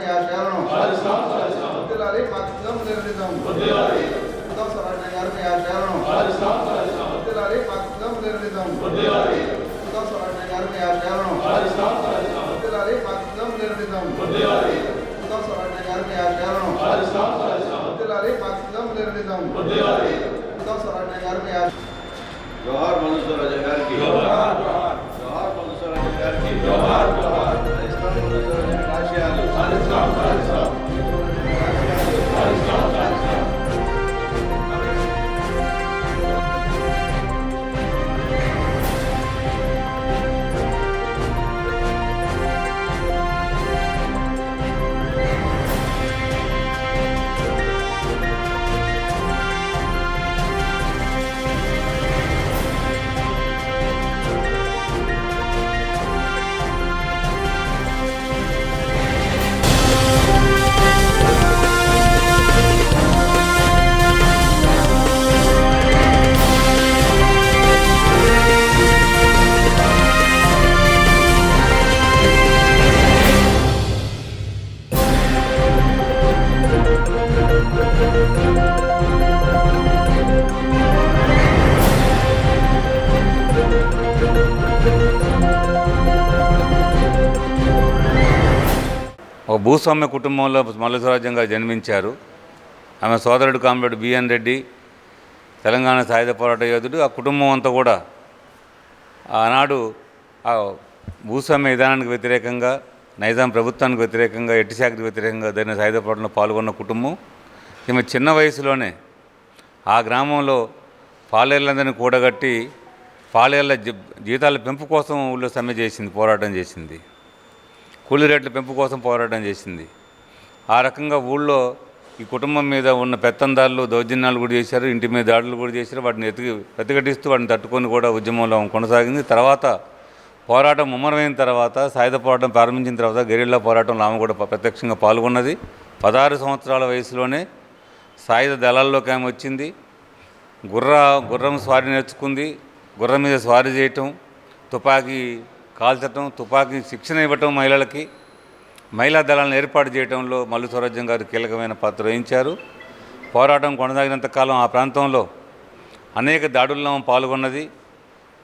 గారి ఆశయాలను వర్ధిల్లాలి మార్క్సిజం లెనినిజం సుధా స్వరాజ్య గారి ఆశయాలను వర్ధిల్లాలి మార్క్సిజం లెనినిజం సుధా స్వరాజ్య గారి ఆశయాలను వర్ధిల్లాలి మార్క్సిజం లెనినిజం సుధా స్వరాజ్య గారి ఆశయాలను వర్ధిల్లాలి మార్క్సిజం లెనినిజం సుధా స్వరాజ్య గారి ఆశ- జోహార్ మధుసూరజ గారికి జోహార్ జోహార్ మధుసూరజ గారికి జోహార్ ఒక భూస్వామ్య కుటుంబంలో మల్లస్వరాజ్యం గారు జన్మించారు. ఆమె సోదరుడు కామ్రేడ్ బిఎన్ రెడ్డి తెలంగాణ సాయుధ పోరాట యోధుడు. ఆ కుటుంబం అంతా కూడా ఆనాడు ఆ భూస్వామ్య విధానానికి వ్యతిరేకంగా నైజాం ప్రభుత్వానికి వ్యతిరేకంగా ఎట్టిశాఖకి వ్యతిరేకంగా జరిగిన సాయుధ పోరాటంలో పాల్గొన్న కుటుంబం. ఈమె చిన్న వయసులోనే ఆ గ్రామంలో పాలేర్లందరినీ కూడగట్టి పాలేర్ల జీ జీతాల పెంపు కోసం ఊళ్ళో సమ్మె చేసింది పోరాటం చేసింది. కూలీ రేట్ల పెంపు కోసం పోరాటం చేసింది. ఆ రకంగా ఊళ్ళో ఈ కుటుంబం మీద ఉన్న పెత్తందారులు దౌర్జన్యాలు కూడా చేశారు. ఇంటి మీద దాడులు కూడా చేశారు. వాటిని ఎతికి ప్రతిఘటిస్తూ వాటిని తట్టుకొని కూడా ఉద్యమంలో కొనసాగింది. తర్వాత పోరాటం ముమ్మరమైన తర్వాత సాయుధ పోరాటం ప్రారంభించిన తర్వాత గెరిల్లా పోరాటంలో ఆమె కూడా ప్రత్యక్షంగా పాల్గొన్నది. పదహారు సంవత్సరాల వయసులోనే సాయుధ దళాల్లోకి ఆమె వచ్చింది. గుర్ర గుర్రం స్వారీ నేర్చుకుంది. గుర్రం మీద స్వారీ చేయటం తుపాకీ కాల్చటం తుపాకీ శిక్షణ ఇవ్వటం మహిళలకి. మహిళా దళాలను ఏర్పాటు చేయడంలో మల్లు స్వరాజ్యం గారు కీలకమైన పాత్ర వహించారు. పోరాటం కొనసాగినంత కాలం ఆ ప్రాంతంలో అనేక దాడుల్లో పాల్గొన్నది.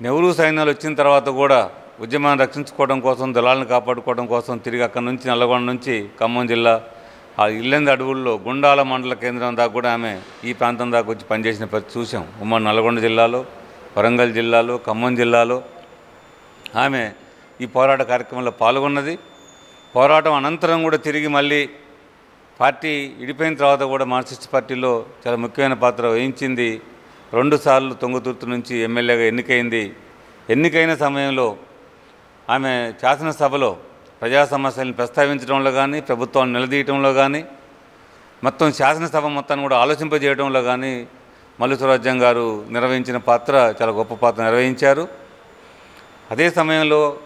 నెహ్రూ సైన్యాలు వచ్చిన తర్వాత కూడా ఉద్యమాన్ని రక్షించుకోవడం కోసం దళాలను కాపాడుకోవడం కోసం తిరిగి అక్కడి నుంచి నల్లగొండ నుంచి ఖమ్మం జిల్లా ఆ ఇల్లెంది అడవుల్లో గుండాల మండల కేంద్రం దాకా కూడా ఆమె ఈ ప్రాంతం దాకా వచ్చి పనిచేసిన ప్రతి చూసాం ఉమ్మడి నల్గొండ జిల్లాలో వరంగల్ జిల్లాలో ఖమ్మం జిల్లాలో ఆమె ఈ పోరాట కార్యక్రమంలో పాల్గొన్నది. పోరాటం అనంతరం కూడా తిరిగి మళ్ళీ పార్టీ విడిపోయిన తర్వాత కూడా మార్క్సిస్ట్ పార్టీలో చాలా ముఖ్యమైన పాత్ర వహించింది. రెండుసార్లు తొంగతుర్తి నుంచి ఎమ్మెల్యేగా ఎన్నికైంది. ఎన్నికైన సమయంలో ఆమె శాసనసభలో ప్రజా సమస్యలను ప్రస్తావించడంలో కానీ ప్రభుత్వాన్ని నిలదీయటంలో కానీ మొత్తం శాసనసభ మొత్తాన్ని కూడా ఆలోచింపజేయడంలో కానీ మల్లు స్వరాజ్యం గారు నిర్వహించిన పాత్ర చాలా గొప్ప పాత్ర నిర్వహించారు. అదే సమయంలో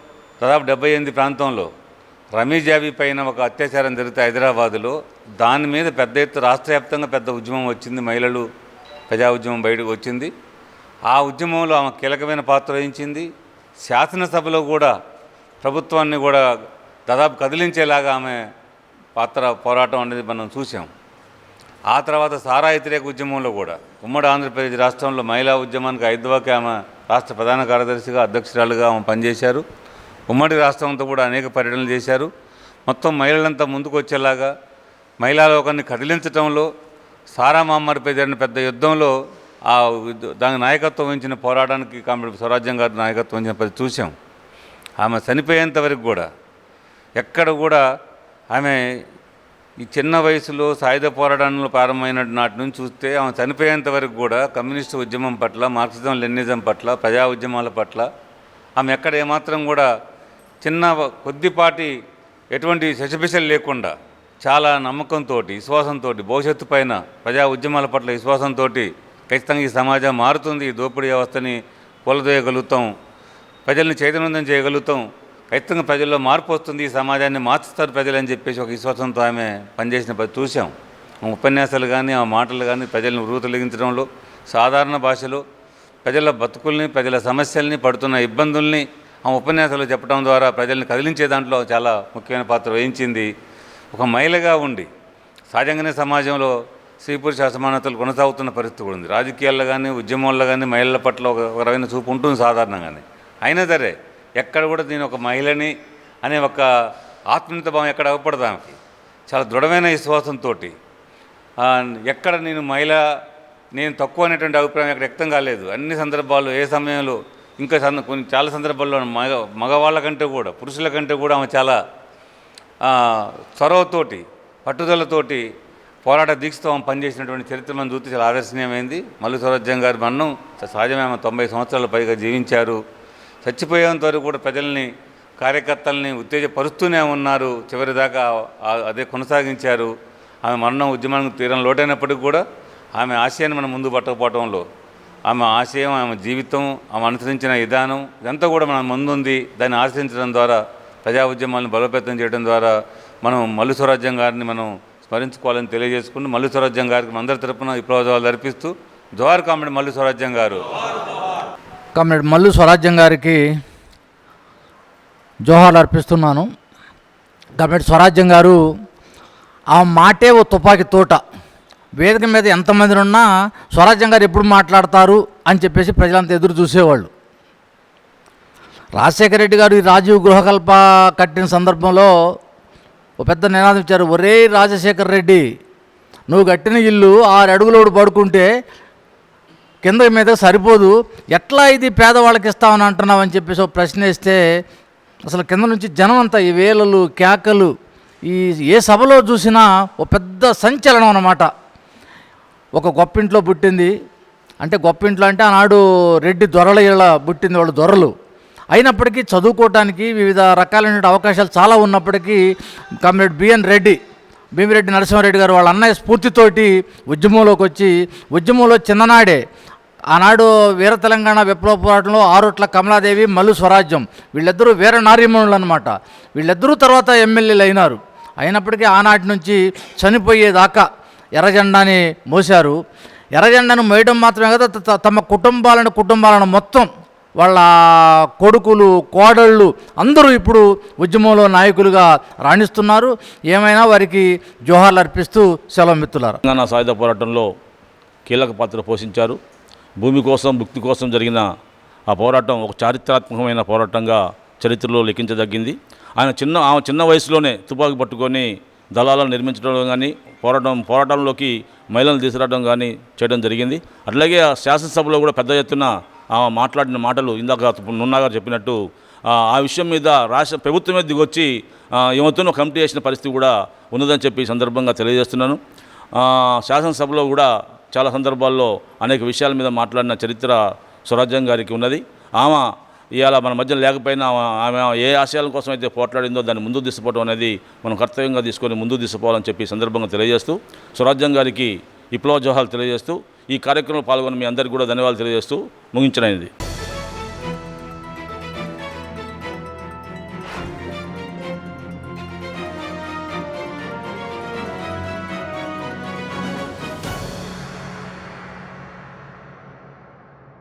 దాదాపు డెబ్బై ఎనిమిది ప్రాంతంలో రమీజాబీ పైన ఒక అత్యాచారం జరిగితే హైదరాబాదులో దాని మీద పెద్ద ఎత్తు రాష్ట్ర వ్యాప్తంగా పెద్ద ఉద్యమం వచ్చింది మహిళలు ప్రజా ఉద్యమం బయటకు వచ్చింది. ఆ ఉద్యమంలో ఆమె కీలకమైన పాత్ర వహించింది. శాసనసభలో కూడా ప్రభుత్వాన్ని కూడా దాదాపు కదిలించేలాగా ఆమె పాత్ర పోరాటం అనేది మనం చూసాం ఆ తర్వాత సారా వ్యతిరేక ఉద్యమంలో కూడా ఉమ్మడి ఆంధ్రప్రదేశ్ రాష్ట్రంలో మహిళా ఉద్యమానికి హైదరాబాద్కి ఆమె రాష్ట్ర ప్రధాన కార్యదర్శిగా అధ్యక్షురాలుగా ఆమె పనిచేశారు. ఉమ్మడి రాష్ట్రంతో కూడా అనేక పర్యటనలు చేశారు. మొత్తం మహిళలంతా ముందుకు వచ్చేలాగా మహిళాలోకాన్ని కదిలించడంలో సారా మహమ్మారిపై జరిగిన పెద్ద యుద్ధంలో ఆ యుద్ధ- నాయకత్వం వహించిన పోరాటానికి కామెడీ స్వరాజ్యం గారి నాయకత్వం వహించిన పది చూసాం ఆమె చనిపోయేంత వరకు కూడా ఎక్కడ కూడా ఆమె ఈ చిన్న వయసులో సాయుధ పోరాటంలో ప్రారంభమైన నాటి నుంచి చూస్తే ఆమె చనిపోయేంత వరకు కూడా కమ్యూనిస్టు ఉద్యమం పట్ల మార్క్సిజం లెనిజం పట్ల ప్రజా ఉద్యమాల పట్ల ఆమె ఎక్కడ ఏమాత్రం కూడా చిన్న కొద్దిపాటి ఎటువంటి శశపిశలు లేకుండా చాలా నమ్మకంతో విశ్వాసంతో భవిష్యత్తు పైన ప్రజా ఉద్యమాల పట్ల విశ్వాసంతో ఖచ్చితంగా ఈ సమాజం మారుతుంది ఈ దోపిడీ వ్యవస్థని కూలదోయగలుగుతాం ప్రజల్ని చైతన్యవంతం చేయగలుగుతాం ఖచ్చితంగా ప్రజల్లో మార్పు వస్తుంది ఈ సమాజాన్ని మార్చుతారు ప్రజలని చెప్పేసి ఒక విశ్వాసంతో ఆమె పనిచేసిన పని చూసాం ఉపన్యాసాలు కానీ ఆ మాటలు కానీ ప్రజలను వృతలిగించడంలో సాధారణ భాషలో ప్రజల బతుకుల్ని ప్రజల సమస్యల్ని పడుతున్న ఇబ్బందుల్ని ఆ ఉపన్యాసాలు చెప్పడం ద్వారా ప్రజల్ని కదిలించే దాంట్లో చాలా ముఖ్యమైన పాత్ర వహించింది. ఒక మహిళగా ఉండి సహజంగానే సమాజంలో స్త్రీ పురుష అసమానతలు కొనసాగుతున్న పరిస్థితి కూడా ఉంది. రాజకీయాల్లో కానీ ఉద్యమాల్లో కానీ మహిళల పట్ల ఒక ఒక రకమైన చూపు ఉంటుంది సాధారణంగానే. అయినా సరే ఎక్కడ కూడా నేను ఒక మహిళని అనే ఒక ఆత్మీయత భావం ఎక్కడ అవ్వపడదు ఆమెకి చాలా దృఢమైన విశ్వాసంతో ఎక్కడ నేను మహిళ నేను తక్కువ అనేటువంటి అభిప్రాయం ఎక్కడ వ్యక్తం కాలేదు. అన్ని సందర్భాల్లో ఏ సమయంలో ఇంకా సంద కొన్ని చాలా సందర్భాల్లో మగ మగవాళ్ళ కంటే కూడా పురుషుల కంటే కూడా ఆమె చాలా చొరవతోటి పట్టుదలతోటి పోరాట దీక్షతో ఆమె పనిచేసినటువంటి చరిత్ర మనం చూస్తే చాలా ఆదర్శనీయమైంది. మల్లు స్వరాజ్యం గారి మరణం సహజమే. ఆమె తొంభై సంవత్సరాల పైగా జీవించారు. చచ్చిపోయేంత వరకు కూడా ప్రజల్ని కార్యకర్తల్ని ఉత్తేజపరుస్తూనే ఉన్నారు. చివరిదాకా అదే కొనసాగించారు. ఆమె మరణం ఉద్యమానికి తీరం లోటైనప్పటికీ కూడా ఆమె ఆశయాన్ని మనం ముందు పట్టకపోవడంలో ఆమె ఆశయం ఆమె జీవితం ఆమె అనుసరించిన విధానం ఇదంతా కూడా మన ముందుంది. దాన్ని ఆశ్రయించడం ద్వారా ప్రజా ఉద్యమాలను బలోపేతం చేయడం ద్వారా మనం మల్లు స్వరాజ్యం గారిని మనం స్మరించుకోవాలని తెలియజేసుకుంటూ మల్లు స్వరాజ్యం గారికి అందరి తరపున విప్లవాలు అర్పిస్తూ జోహార్ కామెడీ మల్లు స్వరాజ్యం గారు. కామ్రేడ్ మల్లు స్వరాజ్యం గారికి జోహార్లు అర్పిస్తున్నాను. కామ్రేడ్ స్వరాజ్యం గారు ఆ మాటే ఓ తుపాకీ తోట. వేదిక మీద ఎంతమంది ఉన్నా స్వరాజ్యం గారు ఎప్పుడు మాట్లాడతారు అని చెప్పేసి ప్రజలంతా ఎదురు చూసేవాళ్ళు. రాజశేఖర రెడ్డి గారు ఈ రాజీవ్ గృహకల్ప కట్టిన సందర్భంలో ఒక పెద్ద నినాదం ఇచ్చారు ఒరే రాజశేఖర రెడ్డి నువ్వు కట్టిన ఇల్లు ఆరు అడుగులోడు పడుకుంటే కింద మీద సరిపోదు. ఎట్లా ఇది పేదవాళ్ళకి ఇస్తామని అంటున్నావు? అని చెప్పేసి ఒక ప్రశ్న వేస్తే అసలు కింద నుంచి జనం అంతా ఈ వేలలు కేకలు ఈ ఏ సభలో చూసినా ఓ పెద్ద సంచలనం అన్నమాట. ఒక గొప్పింట్లో పుట్టింది. అంటే గొప్పింట్లో అంటే ఆనాడు రెడ్డి దొరల ఇలా పుట్టింది వాళ్ళు దొరలు. అయినప్పటికీ చదువుకోవటానికి వివిధ రకాలైన అవకాశాలు చాలా ఉన్నప్పటికీ comrade B N Reddy Bhimireddy Narasimhareddy గారు వాళ్ళ అన్నయ్య స్ఫూర్తితోటి ఉద్యమంలోకి వచ్చి ఉద్యమంలో చిన్ననాడే. ఆనాడు వీర తెలంగాణ విప్లవ పోరాటంలో ఆరుట్ల కమలాదేవి మల్లు స్వరాజ్యం. వీళ్ళిద్దరూ వీర నారీమణులు అనమాట వీళ్ళిద్దరూ తర్వాత ఎమ్మెల్యేలు అయినారు. అయినప్పటికీ ఆనాటి నుంచి చనిపోయేదాకా ఎర్రజెండాని మోశారు. ఎర్రజెండాను మోయడం మాత్రమే కదా తమ కుటుంబాలను కుటుంబాలను మొత్తం వాళ్ళ కొడుకులు కోడళ్ళు అందరూ ఇప్పుడు ఉద్యమంలో నాయకులుగా రాణిస్తున్నారు. ఏమైనా వారికి జోహార్లు అర్పిస్తూ సెలవు మిత్రులారా. తెలంగాణ సాయుధ పోరాటంలో కీలక పాత్ర పోషించారు. భూమి కోసం భుక్తి కోసం జరిగిన ఆ పోరాటం ఒక చారిత్రాత్మకమైన పోరాటంగా చరిత్రలో లెక్కించదగ్గింది ఆయన చిన్న ఆమె చిన్న వయసులోనే తుపాకు పట్టుకొని దళాలను నిర్మించడం కానీ పోరాటం పోరాటంలోకి మహిళలను తీసుకురావడం కానీ చేయడం జరిగింది. అట్లాగే ఆ శాసనసభలో కూడా పెద్ద ఎత్తున ఆమె మాట్లాడిన మాటలు ఇందాక నున్నా గారు చెప్పినట్టు ఆ విషయం మీద రాష్ట్ర ప్రభుత్వమే దిగొచ్చి యువతను కమిటీ చేసిన పరిస్థితి కూడా ఉన్నదని చెప్పి సందర్భంగా తెలియజేస్తున్నాను. శాసనసభలో కూడా చాలా సందర్భాల్లో అనేక విషయాల మీద మాట్లాడిన చరిత్ర స్వరాజ్యం గారికి ఉన్నది. ఆమె ఇవాళ మన మధ్య లేకపోయినా ఆమె- ఏ ఆశయాల కోసం అయితే పోట్లాడిందో దాన్ని ముందు తీసుకోవడం అనేది మనం కర్తవ్యంగా తీసుకొని ముందు తీసుకోవాలని చెప్పి సందర్భంగా తెలియజేస్తూ స్వరాజ్యం గారికి విప్లవ జోహాలు తెలియజేస్తూ ఈ కార్యక్రమంలో పాల్గొన్న మీ అందరికీ కూడా ధన్యవాదాలు తెలియజేస్తూ ముగించనైంది